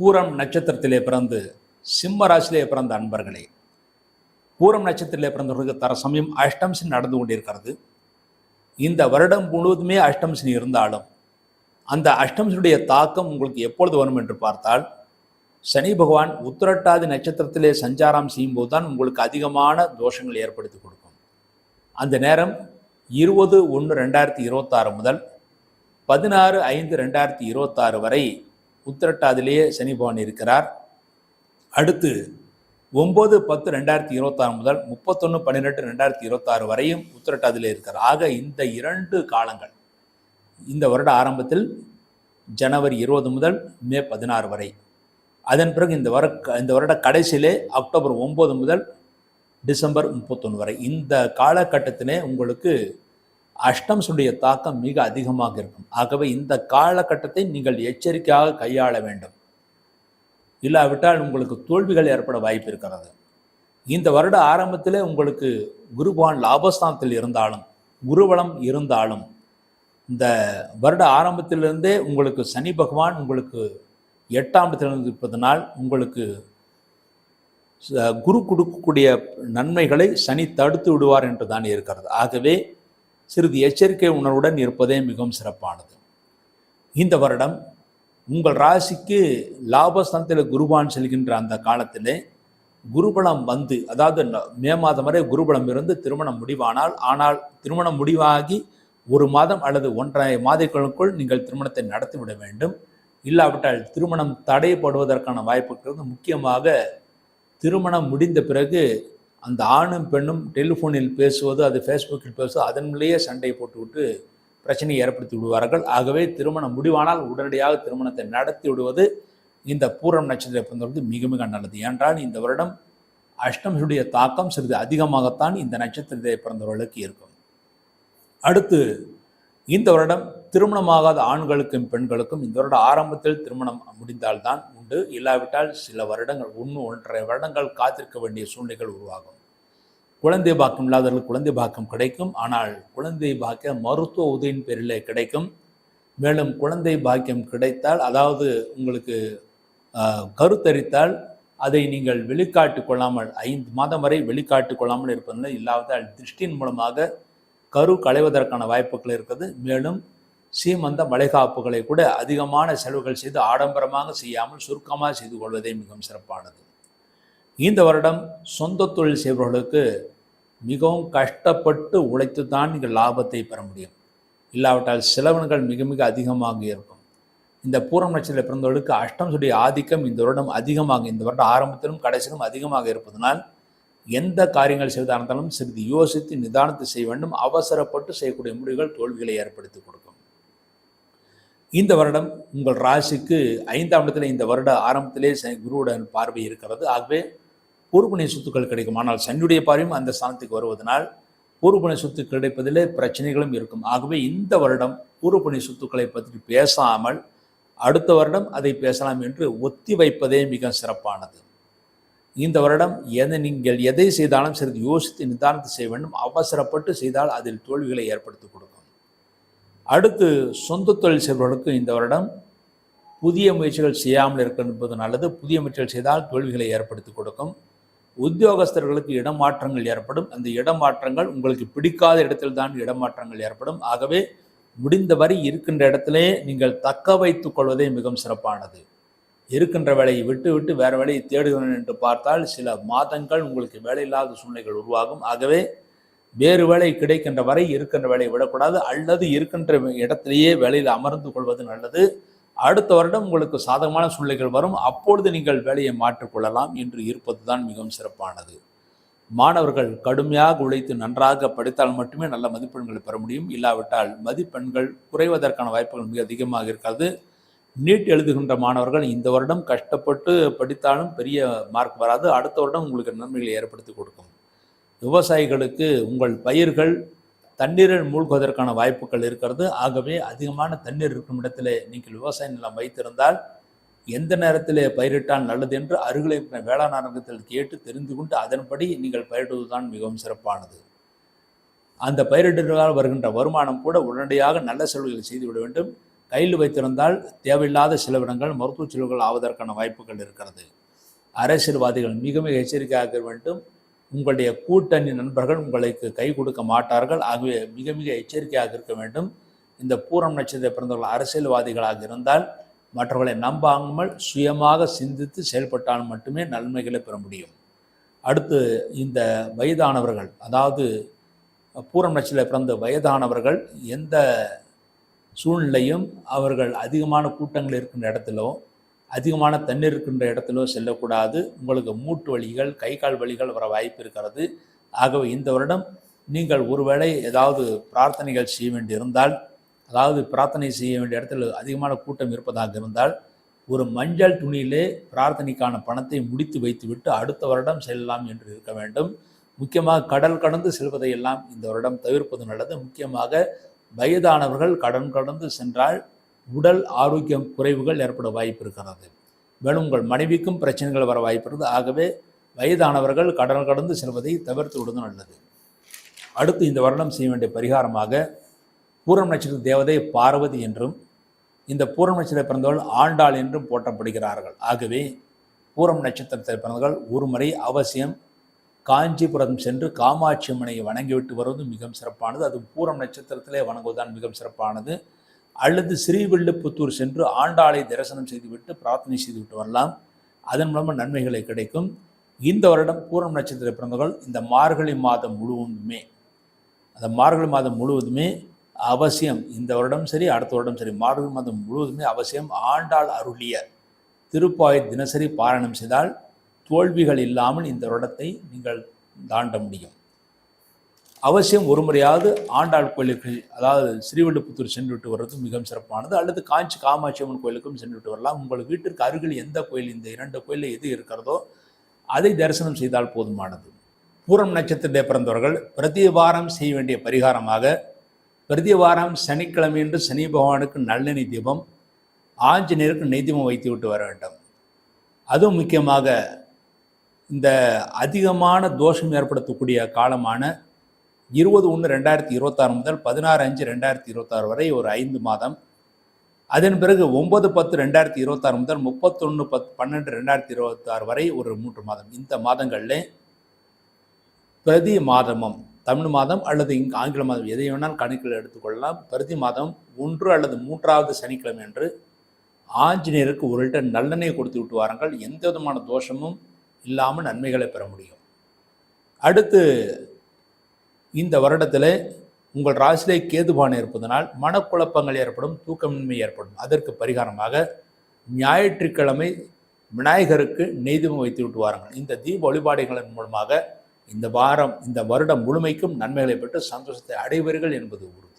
பூரம் நட்சத்திரத்திலே பிறந்து சிம்ம ராசியிலே பிறந்த அன்பர்களே பூரம் நட்சத்திரத்திலே பிறந்தவர்களுக்கு தர சமயம் அஷ்டம்சனி நடந்து கொண்டிருக்கிறது. இந்த வருடம் முழுவதுமே அஷ்டம்சனி இருந்தாலும் அந்த அஷ்டம்சனுடைய தாக்கம் உங்களுக்கு எப்பொழுது வரும் என்று பார்த்தால் சனி பகவான் உத்திரட்டாதி நட்சத்திரத்திலே சஞ்சாரம் செய்யும்போது தான் உங்களுக்கு அதிகமான தோஷங்கள் ஏற்படுத்தி கொடுக்கும். அந்த நேரம் இருபது ஒன்று ரெண்டாயிரத்தி இருபத்தாறு முதல் பதினாறு ஐந்து ரெண்டாயிரத்தி இருபத்தாறு வரை உத்திரட்டாதிலேயே சனி பகவான் இருக்கிறார். அடுத்து ஒம்பது பத்து ரெண்டாயிரத்தி இருபத்தாறு முதல் முப்பத்தொன்று பன்னிரெண்டு ரெண்டாயிரத்தி இருபத்தாறு வரையும் உத்திரட்டாதிலே இருக்கிறார். ஆக இந்த இரண்டு காலங்கள் இந்த வருட ஆரம்பத்தில் ஜனவரி இருபது முதல் மே பதினாறு வரை. அதன் பிறகு இந்த வர இந்த வருட கடைசியிலே அக்டோபர் ஒம்பது முதல் டிசம்பர் முப்பத்தொன்று வரை. இந்த காலகட்டத்திலே உங்களுக்கு அஷ்டம்ஸுடைய தாக்கம் மிக அதிகமாக இருக்கும். ஆகவே இந்த காலகட்டத்தை நீங்கள் எச்சரிக்கையாக கையாள வேண்டும். இல்லாவிட்டால் உங்களுக்கு தோல்விகள் ஏற்பட வாய்ப்பு இருக்கிறது. இந்த வருட ஆரம்பத்திலே உங்களுக்கு குருபான் லாபஸ்தானத்தில் இருந்தாலும் குருவளம் இருந்தாலும் இந்த வருட ஆரம்பத்திலிருந்தே உங்களுக்கு சனி பகவான் உங்களுக்கு எட்டாம் இருப்பதனால் உங்களுக்கு குரு கொடுக்கக்கூடிய நன்மைகளை சனி தடுத்து விடுவார் என்று தான் இருக்கிறது. ஆகவே சிறிது எச்சரிக்கை உணர்வுடன் இருப்பதே மிகவும் சிறப்பானது. இந்த வருடம் உங்கள் ராசிக்கு லாபஸ்தானத்தில் குருபான் செல்கின்ற அந்த காலத்திலே குருபலம் வந்து அதாவது மே மாதம் வரை குருபலம் இருந்து திருமணம் முடிவானால் ஆனால் திருமணம் முடிவாகி ஒரு மாதம் அல்லது ஒன்றரை மாதங்களுக்குள் நீங்கள் திருமணத்தை நடத்திவிட வேண்டும். இல்லாவிட்டால் திருமணம் தடைப்படுவதற்கான வாய்ப்புகள் முக்கியமாக திருமணம் முடிந்த பிறகு அந்த ஆணும் பெண்ணும் டெலிஃபோனில் பேசுவது அது ஃபேஸ்புக்கில் பேசுவது அதன்லேயே சண்டையை போட்டுவிட்டு பிரச்சனையை ஏற்படுத்தி விடுவார்கள். ஆகவே திருமணம் முடிவானால் உடனடியாக திருமணத்தை நடத்தி விடுவது இந்த பூரம் நட்சத்திரம் பிறந்தவர்களுக்கு மிக மிக நல்லது. ஏனென்றால் இந்த வருடம் அஷ்டமியுடைய தாக்கம் சிறிது அதிகமாகத்தான் இந்த நட்சத்திரத்தை பிறந்தவர்களுக்கு இருக்கும். அடுத்து இந்த வருடம் திருமணமாகாத ஆண்களுக்கும் பெண்களுக்கும் இந்த வருட ஆரம்பத்தில் திருமணம் முடிந்தால்தான் உண்டு. இல்லாவிட்டால் சில வருடங்கள் ஒன்று ஒன்றரை வருடங்கள் காத்திருக்க வேண்டிய சூழ்நிலைகள் உருவாகும். குழந்தை பாக்கம் இல்லாதவர்களுக்கு குழந்தை பாக்கம் கிடைக்கும். ஆனால் குழந்தை பாக்கியம் மருத்துவ உதவியின் பேரில் கிடைக்கும். மேலும் குழந்தை பாக்கியம் கிடைத்தால் அதாவது உங்களுக்கு கருத்தரித்தால் அதை நீங்கள் வெளிக்காட்டு கொள்ளாமல் ஐந்து மாதம் வரை வெளிக்காட்டு கொள்ளாமல் இருப்பதில்லை. இல்லாவிட்டால் திருஷ்டியின் மூலமாக கரு களைவதற்கான வாய்ப்புகள் இருக்குது மேலும் சீமந்த மலைகாப்புகளை கூட அதிகமான செலவுகள் செய்து ஆடம்பரமாக செய்யாமல் சுருக்கமாக செய்து கொள்வதே மிகவும் சிறப்பானது. இந்த வருடம் சொந்த தொழில் செய்பவர்களுக்கு மிகவும் கஷ்டப்பட்டு உழைத்து தான் நீங்கள் லாபத்தை பெற முடியும். இல்லாவிட்டால் செலவினங்கள் மிக மிக அதிகமாக இருக்கும். இந்த பூரம் நட்சத்திர பிறந்தவர்களுக்கு அஷ்டம்சுடைய ஆதிக்கம் இந்த வருடம் அதிகமாக இந்த வருடம் ஆரம்பத்திலும் கடைசியிலும் அதிகமாக இருப்பதனால் எந்த காரியங்கள் செய்வதாக இருந்தாலும் சிறிது யோசித்து நிதானத்தை செய்ய வேண்டும். அவசரப்பட்டு செய்யக்கூடிய முடிவுகள் தோல்விகளை ஏற்படுத்தி கொடுக்கும். இந்த வருடம் உங்கள் ராசிக்கு ஐந்தாம் இடத்துல இந்த வருட ஆரம்பத்திலே குருவுடன் பார்வை இருக்கிறது. ஆகவே பூர்வபுணிய சொத்துக்கள் கிடைக்கும். ஆனால் சனியுடைய பார்வையும் அந்த ஸ்தானத்துக்கு வருவதனால் பூர்வபுணிய சொத்து கிடைப்பதிலே பிரச்சனைகளும் இருக்கும். ஆகவே இந்த வருடம் பூர்வபுணிய சொத்துக்களை பற்றி பேசாமல் அடுத்த வருடம் அதை பேசலாம் என்று ஒத்தி வைப்பதே மிக சிறப்பானது. இந்த வருடம் எதை நீங்கள் எதை செய்தாலும் சிறிது யோசித்து நிதானத்தை செய்ய வேண்டும். அவசரப்பட்டு செய்தால் அதில் தோல்விகளை ஏற்படுத்தி அடுத்து சொந்த தொழில் செய்பவர்களுக்கு இந்த வருடம் புதிய முயற்சிகள் செய்யாமல் இருக்கின்றது நல்லது. புதிய முயற்சிகள் செய்தால் தோல்விகளை ஏற்படுத்தி கொடுக்கும். உத்தியோகஸ்தர்களுக்கு இடமாற்றங்கள் ஏற்படும். அந்த இடமாற்றங்கள் உங்களுக்கு பிடிக்காத இடத்தில் தான் இடமாற்றங்கள் ஏற்படும். ஆகவே முடிந்தவரை இருக்கின்ற இடத்திலே நீங்கள் தக்க வைத்துக் கொள்வதே மிகவும் சிறப்பானது. இருக்கின்ற வேலையை விட்டு விட்டு வேறு வேலையை தேடுகிறேன் என்று பார்த்தால் சில மாதங்கள் உங்களுக்கு வேலையில்லாத சூழ்நிலைகள் உருவாகும். ஆகவே வேறு வேலை கிடைக்கின்ற வரை இருக்கின்ற வேலையை விடக்கூடாது. அல்லது இருக்கின்ற இடத்திலேயே வேலையில் அமர்ந்து கொள்வது நல்லது. அடுத்த வருடம் உங்களுக்கு சாதகமான சூழ்நிலைகள் வரும். அப்பொழுது நீங்கள் வேலையை மாற்றிக்கொள்ளலாம் என்று இருப்பது தான் மிகவும் சிறப்பானது. மாணவர்கள் கடுமையாக உழைத்து நன்றாக படித்தால் மட்டுமே நல்ல மதிப்பெண்களை பெற முடியும். இல்லாவிட்டால் மதிப்பெண்கள் குறைவதற்கான வாய்ப்புகள் மிக அதிகமாக இருக்கிறது நீட் எழுதுகின்ற மாணவர்கள் இந்த வருடம் கஷ்டப்பட்டு படித்தாலும் பெரிய மார்க் வராது. அடுத்த வருடம் உங்களுக்கு நன்மைகளை ஏற்படுத்தி கொடுக்கும். விவசாயிகளுக்கு உங்கள் பயிர்கள் தண்ணீரில் மூழ்குவதற்கான வாய்ப்புகள் இருக்கிறது. ஆகவே அதிகமான தண்ணீர் இருக்கும் இடத்திலே நீங்கள் விவசாய நிலம் வைத்திருந்தால் எந்த நேரத்திலே பயிரிட்டால் நல்லது என்று அருகில் இருக்கிற வேளாண் அரங்கத்தில் கேட்டு தெரிந்து கொண்டு அதன்படி நீங்கள் பயிரிடுவதுதான் மிகவும் சிறப்பானது. அந்த பயிரிடுவதால் வருகின்ற வருமானம் கூட உடனடியாக நல்ல செலவுகளை செய்துவிட வேண்டும். கையில் வைத்திருந்தால் தேவையில்லாத செலவினங்கள் மருத்துவ செலவுகள் ஆவதற்கான வாய்ப்புகள் இருக்கிறது. அரசியல்வாதிகள் மிக மிக எச்சரிக்கையாக வேண்டும். உங்களுடைய கூட்டணி நண்பர்கள் உங்களுக்கு கை கொடுக்க மாட்டார்கள். ஆகவே மிக மிக எச்சரிக்கையாக இருக்க வேண்டும். இந்த பூரம் நட்சத்திர பிறந்தவர்கள் அரசியல்வாதிகளாக இருந்தால் மற்றவர்களை நம்பாமல் சுயமாக சிந்தித்து செயல்பட்டால் மட்டுமே நன்மைகளை பெற முடியும். அடுத்து இந்த வயதானவர்கள் அதாவது பூரம் நட்சத்திர பிறந்த வயதானவர்கள் எந்த சூழ்நிலையும் அவர்கள் அதிகமான கூட்டங்கள் இருக்கின்ற இடத்திலோ அதிகமான தண்ணீர் இருக்கின்ற இடத்திலோ செல்லக்கூடாது. உங்களுக்கு மூட்டு வலிகள் கை கால் வலிகள் வர வாய்ப்பு இருக்கிறது. ஆகவே இந்த வருடம் நீங்கள் ஒருவேளை ஏதாவது பிரார்த்தனைகள் செய்ய வேண்டியிருந்தால் அதாவது பிரார்த்தனை செய்ய வேண்டிய இடத்துல அதிகமான கூட்டம் இருப்பதாக இருந்தால் ஒரு மஞ்சள் துணியிலே பிரார்த்தனைக்கான பணத்தை முடித்து வைத்துவிட்டு அடுத்த வருடம் செல்லலாம் என்று இருக்க வேண்டும். முக்கியமாக கடல் கடந்து செல்வதையெல்லாம் இந்த வருடம் தவிர்ப்பது நல்லது. முக்கியமாக வயதானவர்கள் கடன் கடந்து சென்றால் உடல் ஆரோக்கியம் குறைவுகள் ஏற்பட வாய்ப்பு இருக்கிறது மேலும் உங்கள் மனைவிக்கும் பிரச்சனைகள் வர வாய்ப்பு இருக்குது ஆகவே வயதானவர்கள் கடல் கடந்து செல்வதை தவிர்த்து விடுவது நல்லது. அடுத்து இந்த வருடம் செய்ய வேண்டிய பரிகாரமாக பூரம் நட்சத்திர தேவதை பார்வதி என்றும் இந்த பூரம் நட்சத்திர பிறந்தவர்கள் ஆண்டாள் என்றும் போற்றப்படுகிறார்கள். ஆகவே பூரம் நட்சத்திரத்தில் பிறந்தவர்கள் ஒரு முறை அவசியம் காஞ்சிபுரம் சென்று காமாட்சி அம்மனை வணங்கிவிட்டு வருவது மிகவும் சிறப்பானது. அது பூரம் நட்சத்திரத்திலே வணங்குவதுதான் மிகவும் சிறப்பானது. அல்லது ஸ்ரீவில்லிபுத்தூர் சென்று ஆண்டாளை தரிசனம் செய்துவிட்டு பிரார்த்தனை செய்துவிட்டு வரலாம். அதன் மூலமாக நன்மைகளை கிடைக்கும். இந்த வருடம் பூரம் நட்சத்திர பிறந்தவர்கள் இந்த மார்கழி மாதம் முழுவதுமே அந்த மார்கழி மாதம் முழுவதுமே அவசியம். இந்த வருடம் சரி அடுத்த வருடம் சரி மார்கழி மாதம் முழுவதுமே அவசியம். ஆண்டாள் அருளிய திருப்பாய் தினசரி பாராயணம் செய்தால் தோல்விகள் இல்லாமல் இந்த வருடத்தை நீங்கள் தாண்ட முடியும். அவசியம் ஒரு முறையாவது ஆண்டாள் கோயிலுக்கு அதாவது ஸ்ரீவில்லிபுத்தூர் சென்று விட்டு வர்றது மிகவும் சிறப்பானது. அல்லது காஞ்சி காமாட்சி அம்மன் கோயிலுக்கும் சென்று விட்டு வரலாம். உங்கள் வீட்டிற்கு அருகில் எந்த கோயில் இந்த இரண்டு கோயிலில் எது இருக்கிறதோ அதை தரிசனம் செய்தால் போதுமானது. பூரம் நட்சத்திரத்தை பிறந்தவர்கள் பிரதி வாரம் செய்ய வேண்டிய பரிகாரமாக பிரதி வாரம் சனிக்கிழமையன்று சனி பகவானுக்கு நல்லெண்ணெய் தீபம் ஆஞ்சநேயருக்கு நெய்தீபம் வைத்து விட்டு வர வேண்டும். அதுவும் முக்கியமாக இந்த அதிகமான தோஷம் ஏற்படுத்தக்கூடிய காலமான இருபது ஒன்று ரெண்டாயிரத்தி இருபத்தாறு முதல் பதினாறு அஞ்சு ரெண்டாயிரத்தி இருபத்தாறு வரை ஒரு ஐந்து மாதம். அதன் பிறகு ஒன்பது பத்து ரெண்டாயிரத்தி இருபத்தாறு முதல் முப்பத்தொன்று பத் பன்னெண்டு ரெண்டாயிரத்தி இருபத்தாறு வரை ஒரு மூன்று மாதம். இந்த மாதங்களில் பிரதி மாதமும் தமிழ் மாதம் அல்லது இங்கு ஆங்கில மாதம் எதை வேணாலும் கணக்கில் எடுத்துக்கொள்ளலாம். பிரதி மாதம் ஒன்று அல்லது மூன்றாவது சனிக்கிழமை என்று ஆஞ்சநேயருக்கு ஒரு லிட்டர் நல்லெண்ணெய் கொடுத்து விட்டு வாருங்கள். எந்த விதமான தோஷமும் இல்லாமல் நன்மைகளை பெற முடியும். அடுத்து இந்த வருடத்தில் உங்கள் ராசியிலே கேதுபானை இருப்பதனால் மனக்குழப்பங்கள் ஏற்படும் தூக்கமின்மை ஏற்படும். அதற்கு பரிகாரமாக ஞாயிற்றுக்கிழமை விநாயகருக்கு நெய்தீபம் வைத்து விட்டு வாருங்கள். இந்த தீப வழிபாடுகளின் மூலமாக இந்த வாரம் இந்த வருடம் முழுமைக்கும் நன்மைகளை பெற்று சந்தோஷத்தை அடைவீர்கள் என்பது உறுதி.